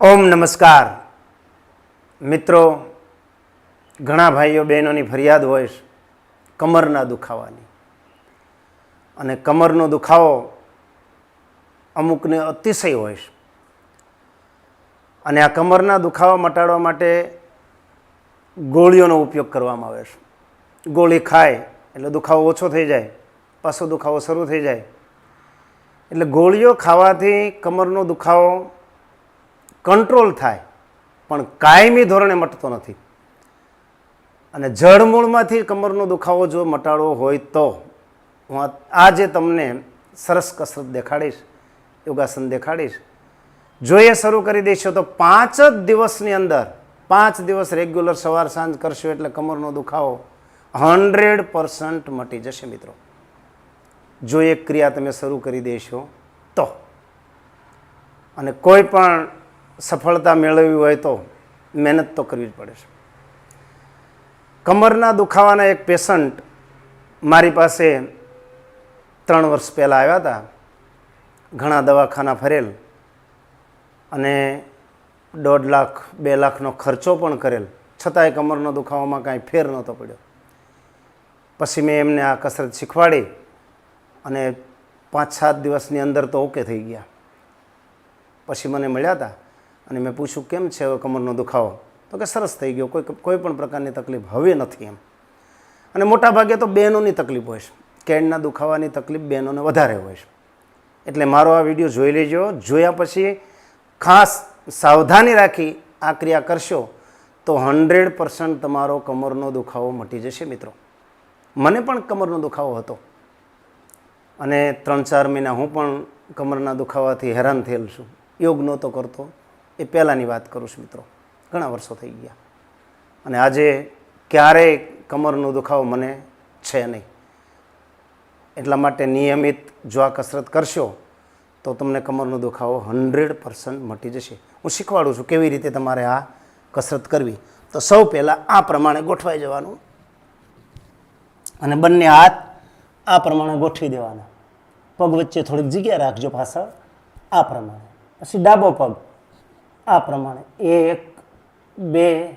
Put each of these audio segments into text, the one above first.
ઓમ નમસ્કાર. મિત્રો, ઘણા ભાઈઓ બહેનોની ફરિયાદ હોય કમરના દુખાવાની. અને કમરનો દુખાવો અમુકને અતિશય હોય અને આ કમરના દુખાવા મટાડવા માટે ગોળીઓનો ઉપયોગ કરવામાં આવે છે. ગોળી ખાય એટલે દુખાવો ઓછો થઈ જાય, પાછો દુખાવો શરૂ થઈ જાય. એટલે ગોળીઓ ખાવાથી કમરનો દુખાવો કંટ્રોલ થાય, પણ કાયમી ધોરણે મટતો નથી. અને જળમૂળમાંથી કમરનો દુખાવો જો મટાડવો હોય તો, હું આ- આજે તમને સરસ કસરત દેખાડીશ, યોગાસન દેખાડીશ. જો એ શરૂ કરી દઈશું તો પાંચ જ દિવસની અંદર, પાંચ દિવસ રેગ્યુલર સવાર સાંજ કરશો એટલે કમરનો દુખાવો હંડ્રેડ પર્સન્ટ મટી જશે મિત્રો. જો એક ક્રિયા તમે શરૂ કરી દેશો તો. અને કોઈ પણ સફળતા મેળવવી હોય તો મહેનત તો કરવી જ પડે છે. કમરના દુખાવાના એક પેશન્ટ મારી પાસે ત્રણ વર્ષ પહેલાં આવ્યા હતા. ઘણા દવાખાના ફરેલ અને દોઢ લાખ, બે લાખનો ખર્ચો પણ કરેલ. છતાંય કમરનો દુખાવામાં કાંઈ ફેર નહોતો પડ્યો. પછી મેં એમને આ કસરત શીખવાડી અને પાંચ સાત દિવસની અંદર તો ઓકે થઈ ગયા. પછી મને મળ્યા હતા. અને મેં પૂછ્યું, કેમ છે હવે કમરનો દુખાવો? તો કે, સરસ થઈ ગયો, કોઈ કોઈ પણ પ્રકારની તકલીફ હવે નથી એમ. અને મોટા ભાગે તો બહેનોની તકલીફ હોય છે. કેડના દુખાવાની તકલીફ બહેનોને વધારે હોય છે. એટલે મારો આ વીડિયો જોઈ લેજો. જોયા પછી ખાસ સાવધાની રાખી આ ક્રિયા કરશો તો હંડ્રેડ પર્સન્ટ તમારો કમરનો દુખાવો મટી જશે મિત્રો. મને પણ કમરનો દુખાવો હતો. અને ત્રણ ચાર મહિના હું પણ કમરના દુખાવાથી હેરાન થયેલ છું. યોગ નહોતો કરતો. એ પહેલાંની વાત કરું છું મિત્રો. ઘણા વર્ષો થઈ ગયા. અને આજે ક્યારેય કમરનો દુખાવો મને છે નહીં. એટલા માટે નિયમિત જો આ કસરત કરશો, તો તમને કમરનો દુખાવો હંડ્રેડ પર્સન્ટ મટી જશે. હું શીખવાડું છું કેવી રીતે તમારે આ કસરત કરવી. તો સૌ પહેલાં આ પ્રમાણે ગોઠવાઈ જવાનું. અને બંને હાથ આ પ્રમાણે ગોઠવી દેવાના. પગ વચ્ચે થોડીક જગ્યા રાખજો પાછળ. આ પ્રમાણે. પછી ડાબો પગ. આ પ્રમાણે એક, બે,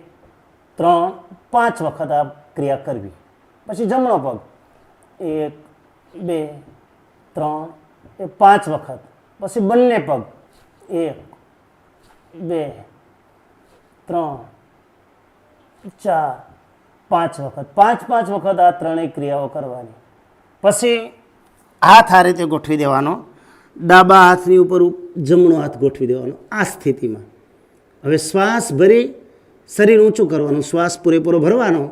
ત્રણ, પાંચ વખત આ ક્રિયા કરવી. પછી જમણો પગ. એક, બે, ત્રણ, એ પાંચ વખત. પછી બંને પગ. એક, બે, ત્રણ, ચાર, પાંચ વખત. પાંચ પાંચ વખત આ ત્રણેય ક્રિયાઓ કરવાની. પછી હાથ આ રીતે ગોઠવી દેવાનો. ડાબા હાથની ઉપર જમણો હાથ ગોઠવી દેવાનો. આ સ્થિતિમાં. હવે શ્વાસ ભરી શરીર ઊંચું કરવાનું, શ્વાસ પૂરેપૂરો ભરવાનો.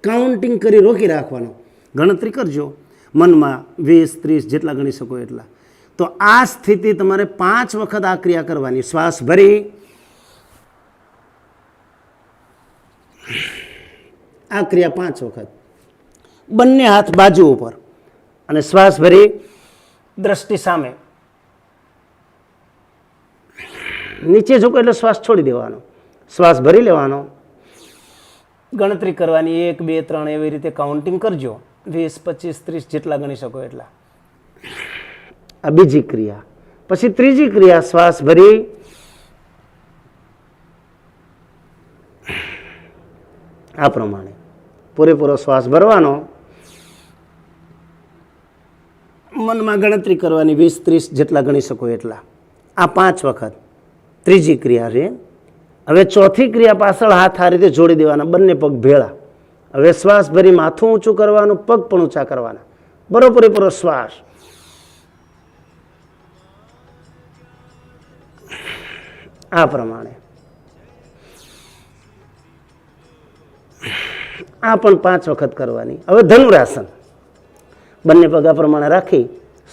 કાઉન્ટિંગ કરી રોકી રાખવાનો. ગણતરી કરજો. મનમાં વીસ, ત્રીસ જેટલા ગણી શકો એટલા. તો આ સ્થિતિ તમારે પાંચ વખત આ ક્રિયા કરવાની. શ્વાસ ભરી. આ ક્રિયા પાંચ વખત. બંને હાથ બાજુ ઉપર. અને શ્વાસ ભરી દ્રષ્ટિ સામે. નીચે ઝૂકો એટલે શ્વાસ છોડી દેવાનો. શ્વાસ ભરી લેવાનો. ગણતરી કરવાની એક, બે, ત્રણ એવી રીતે કાઉન્ટિંગ કરજો. વીસ, પચીસ, ત્રીસ જેટલા ગણી શકો એટલા. આ બીજી ક્રિયા. પછી ત્રીજી ક્રિયા, શ્વાસ ભરી. આ પ્રમાણે. પૂરેપૂરો શ્વાસ ભરવાનો. મનમાં ગણતરી કરવાની વીસ, ત્રીસ જેટલા ગણી શકો એટલા. આ પાંચ વખત. ત્રીજી ક્રિયા છે. હવે ચોથી ક્રિયા પાછળ હાથ આ રીતે જોડી દેવાના, બંને પગ ભેળા. હવે શ્વાસ ભરી માથું ઊંચું કરવાનું, પગ પણ ઊંચા કરવાના. બરોબર પૂરો શ્વાસ. આ પ્રમાણે. આ પણ પાંચ વખત કરવાની. હવે ધનુરાસન. બંને પગ પ્રમાણે રાખી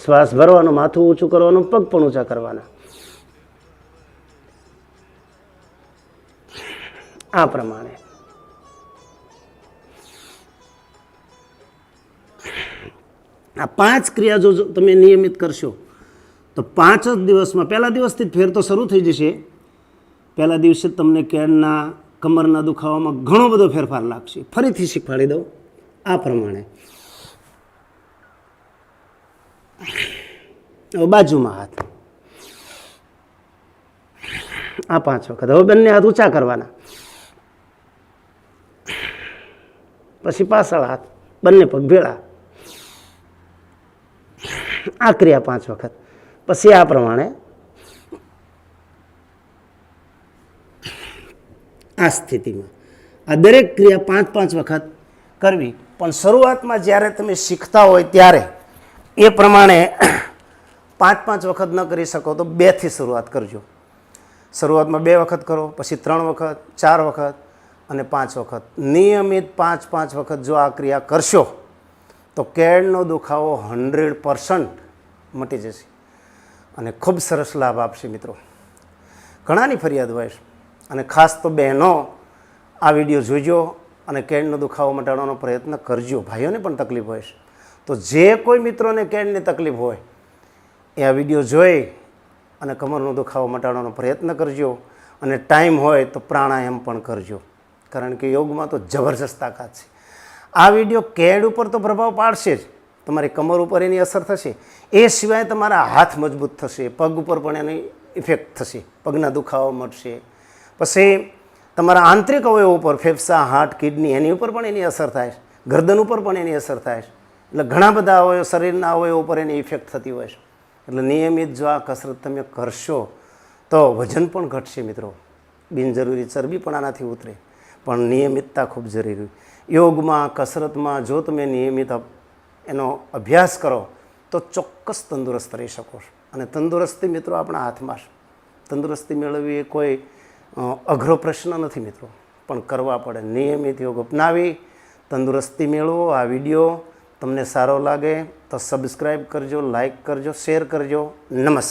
શ્વાસ ભરવાનો, માથું ઊંચું કરવાનું, પગ પણ ઊંચા કરવાના. આ પ્રમાણે. આ પાંચ ક્રિયા જો તમે નિયમિત કરશો, તો પાંચ જ દિવસમાં, પહેલા દિવસથી જ ફેર તો શરૂ થઈ જશે. પહેલા દિવસે તમને કેળના, કમરના દુખાવામાં ઘણો બધો ફેરફાર લાગશે. ફરીથી શીખવાડી દઉં. આ પ્રમાણે. બાજુમાં હાથ. આ પાંચ વખત. હવે બંને હાથ ઊંચા કરવાના. પછી પાછળ હાથ. બંને પગ ભેળા. આ ક્રિયા પાંચ વખત. પછી આ પ્રમાણે આ સ્થિતિમાં. આ દરેક ક્રિયા પાંચ પાંચ વખત કરવી. પણ શરૂઆતમાં જ્યારે તમે શીખતા હોય ત્યારે એ પ્રમાણે પાંચ પાંચ વખત ન કરી શકો તો બેથી શરૂઆત કરજો. શરૂઆતમાં બે વખત કરો, પછી ત્રણ વખત, ચાર વખત અને પાંચ વખત. નિયમિત પાંચ પાંચ વખત જો આ ક્રિયા કરશો, તો કેળનો દુખાવો હંડ્રેડ પર્સન્ટ મટી જશે અને ખૂબ સરસ લાભ આપશે મિત્રો. ઘણાની ફરિયાદ હોય છે અને ખાસ તો બહેનો આ વીડિયો જોજો અને કેળનો દુખાવો મટાડવાનો પ્રયત્ન કરજો. ભાઈઓને પણ તકલીફ હોય છે. તો જે કોઈ મિત્રોને કેળની તકલીફ હોય, એ આ વીડિયો જોઈ અને કમરનો દુખાવો મટાડવાનો પ્રયત્ન કરજો. અને ટાઈમ હોય તો પ્રાણાયામ પણ કરજો. કારણ કે યોગમાં તો જબરજસ્ત તાકાત છે. આ વીડિયો કેડ ઉપર તો પ્રભાવ પાડશે જ. તમારી કમર ઉપર એની અસર થશે. એ સિવાય તમારા હાથ મજબૂત થશે, પગ ઉપર પણ એની ઇફેક્ટ થશે, પગના દુખાવો મળશે પછી તમારા આંતરિક અવયવ ઉપર ફેફસા, હાર્ટ, કિડની એની ઉપર પણ એની અસર થાય છે. ગરદન ઉપર પણ એની અસર થાય છે. એટલે ઘણા બધા અવયવ શરીરના અવયવ ઉપર એની ઇફેક્ટ થતી હોય છે. એટલે નિયમિત જો આ કસરત તમે કરશો, તો વજન પણ ઘટશે મિત્રો. બિનજરૂરી ચરબી પણ આનાથી ઉતરે. પણ નિયમિતતા ખૂબ જરૂરી. યોગમાં, કસરતમાં જો તમે નિયમિત એનો અભ્યાસ કરો, તો ચોક્કસ તંદુરસ્ત રહી શકો છો. અને તંદુરસ્તી મિત્રો આપણા હાથમાં છે. તંદુરસ્તી મેળવવી એ કોઈ અઘરો પ્રશ્ન નથી મિત્રો. પણ કરવા પડે. નિયમિત યોગ અપનાવી, તંદુરસ્તી મેળવો. આ વીડિયો તમને સારો લાગે તો સબસ્ક્રાઈબ કરજો લાઈક કરજો શેર કરજો. નમસ્કાર.